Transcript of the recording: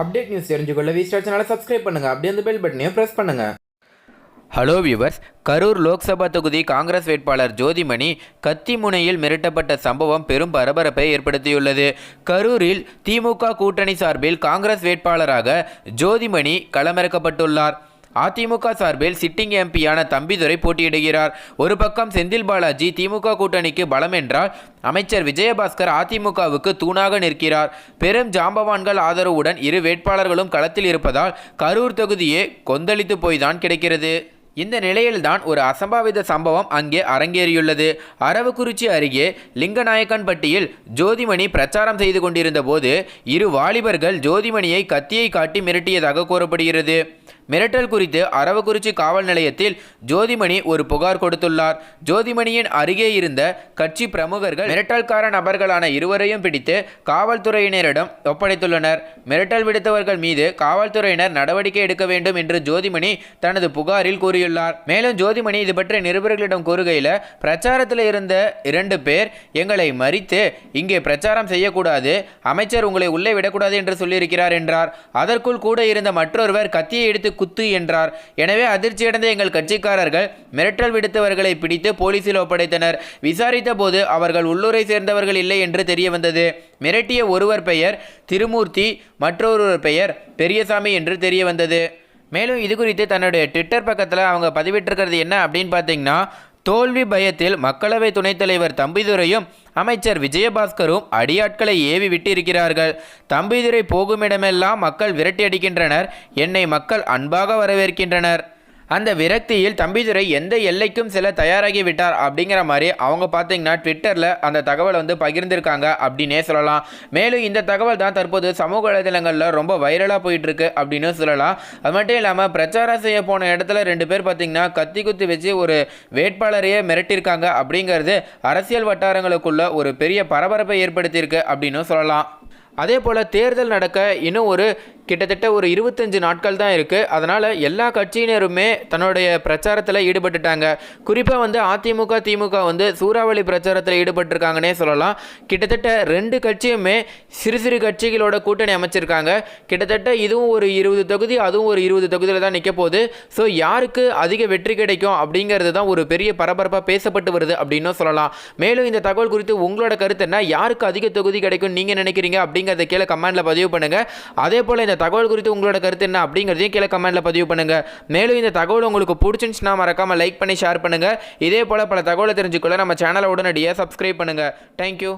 Update news தெரிஞ்சுக்கொள்ள Vistara சேனலை subscribe பண்ணுங்கள் அப்படியே அந்த பெல் பட்டனையும் ப்ரெஸ் பண்ணுங்கள் ஹலோ வியூவர்ஸ் கரூர் லோக்சபா தொகுதி காங்கிரஸ் வேட்பாளர் ஜோதிமணி கத்தி முனையில் மிரட்டப்பட்ட சம்பவம் பெரும் பரபரப்பை ஏற்படுத்தியுள்ளது. கரூரில் திமுக கூட்டணி சார்பில் காங்கிரஸ் வேட்பாளராக ஜோதிமணி களமிறக்கப்பட்டுள்ளார். அதிமுக சார்பில் சிட்டிங் எம்பியான தம்பிதுரை போட்டியிடுகிறார். ஒரு பக்கம் செந்தில் பாலாஜி திமுக கூட்டணிக்கு பலம் என்றால் அமைச்சர் விஜயபாஸ்கர் அதிமுகவுக்கு தூணாக நிற்கிறார். பெரும் ஜாம்பவான்கள் ஆதரவுடன் இரு வேட்பாளர்களும் களத்தில் இருப்பதால் கரூர் தொகுதியே கொந்தளித்து போய்தான் கிடைக்கிறது. இந்த நிலையில்தான் ஒரு அசம்பாவித சம்பவம் அங்கே அரங்கேறியுள்ளது. அரவக்குறிச்சி அருகே லிங்கநாயக்கன்பட்டியில் ஜோதிமணி பிரச்சாரம் செய்து கொண்டிருந்த போது இரு வாலிபர்கள் ஜோதிமணியை கத்தியை காட்டி மிரட்டியதாக கூறப்படுகிறது. மிரட்டல் குறித்து அரவக்குறிச்சி காவல் நிலையத்தில் ஜோதிமணி ஒரு புகார் கொடுத்துள்ளார். ஜோதிமணியின் அருகே இருந்த கட்சி பிரமுகர்கள் மிரட்டல்கார நபர்களான இருவரையும் பிடித்து காவல்துறையினரிடம் ஒப்படைத்துள்ளனர். மிரட்டல் விடுத்தவர்கள் மீது காவல்துறையினர் நடவடிக்கை எடுக்க வேண்டும் என்று ஜோதிமணி தனது புகாரில் கூறியுள்ளார். மேலும் ஜோதிமணி இது பற்றி நிருபர்களிடம் கூறுகையில் பிரச்சாரத்தில் இருந்த இரண்டு பேர் எங்களை மறித்து இங்கே பிரச்சாரம் செய்யக்கூடாது அமைச்சர் உங்களை உள்ளே விடக்கூடாது என்று சொல்லியிருக்கிறார் என்றார். அதற்குள் கூட இருந்த மற்றொருவர் கத்தியை எடுத்து குத்து என்றார். எனவே அதிர்ச்சியடைந்த எங்கள் கட்சிக்காரர்கள் மிரட்டல் விடுத்தவர்களை பிடித்து போலீசில் ஒப்படைத்தனர். விசாரித்த போது அவர்கள் உள்ளூரை சேர்ந்தவர்கள் இல்லை என்று தெரிய வந்தது மிரட்டிய ஒருவர் பெயர் திருமூர்த்தி மற்றொருவர் பெயர் பெரியசாமி என்று தெரிய வந்தது மேலும் இது குறித்து தன்னுடைய ட்விட்டர் பக்கத்தில் அவங்க பதிவிட்டிருக்கிறது என்ன அப்படின்னு பார்த்தீங்கன்னா தோல்வி பயத்தில் மக்களவை துணைத் தலைவர் தம்பிதுரையும் அமைச்சர் விஜயபாஸ்கரும் அடியாட்களை ஏவி விட்டிருக்கிறார்கள். தம்பிதுரை போகுமிடமெல்லாம் மக்கள் விரட்டி அடிக்கின்றனர் என்னை மக்கள் அன்பாக வரவேற்கின்றனர். அந்த விரக்தியில் தம்பிதுரை எந்த எல்லைக்கும் செல்ல தயாராகி விட்டார் அப்படிங்கிற மாதிரி அவங்க பார்த்தீங்கன்னா ட்விட்டரில் அந்த தகவலை வந்து பகிர்ந்திருக்காங்க அப்படின்னே சொல்லலாம். மேலும் இந்த தகவல் தான் தற்போது சமூக வலைதளங்களில் ரொம்ப வைரலாக போயிட்டுருக்கு அப்படின்னு சொல்லலாம். அது மட்டும் இல்லாமல் பிரச்சாரம் செய்ய போன இடத்துல ரெண்டு பேர் பார்த்திங்கன்னா கத்தி குத்தி வச்சு ஒரு வேட்பாளரையே மிரட்டியிருக்காங்க அப்படிங்கிறது அரசியல் வட்டாரங்களுக்குள்ள ஒரு பெரிய பரபரப்பை ஏற்படுத்தியிருக்கு அப்படின்னு சொல்லலாம். அதே போல் தேர்தல் நடக்க இன்னும் ஒரு கிட்டத்தட்ட ஒரு இருபத்தஞ்சு நாட்கள் தான் இருக்குது அதனால் எல்லா கட்சியினருமே தன்னுடைய பிரச்சாரத்தில் ஈடுபட்டுட்டாங்க. குறிப்பாக வந்து அதிமுக திமுக வந்து சூறாவளி பிரச்சாரத்தில் ஈடுபட்டிருக்காங்கன்னே சொல்லலாம். கிட்டத்தட்ட ரெண்டு கட்சியுமே சிறு சிறு கட்சிகளோட கூட்டணி அமைச்சிருக்காங்க. கிட்டத்தட்ட இதுவும் ஒரு இருபது தொகுதி அதுவும் ஒரு இருபது தொகுதியில் தான் நிற்க போகுது. ஸோ யாருக்கு அதிக வெற்றி கிடைக்கும் அப்படிங்கிறது தான் ஒரு பெரிய பரபரப்பாக பேசப்பட்டு வருது அப்படின்னும் சொல்லலாம். மேலும் இந்த தகவல் குறித்து உங்களோட கருத்து என்ன? யாருக்கு அதிக தொகுதி கிடைக்கும் நீங்கள் நினைக்கிறீங்க அப்படிங்கிறத கீழே கமெண்டில் பதிவு பண்ணுங்கள் அதே போல் இந்த தகவல் குறித்து உங்களோட கருத்து என்ன அப்படிங்கிறதையும் கீழே கமெண்ட்டில் பதிவு பண்ணுங்கள் மேலும் இந்த தகவல் உங்களுக்கு பிடிச்சிருந்துச்சுன்னா மறக்காமல் லைக் பண்ணி ஷேர் பண்ணுங்கள் இதே போல் பல தகவலை தெரிஞ்சுக்கொள்ள நம்ம சேனலை உடனடியாக சப்ஸ்கிரைப் பண்ணுங்கள் தேங்க்யூ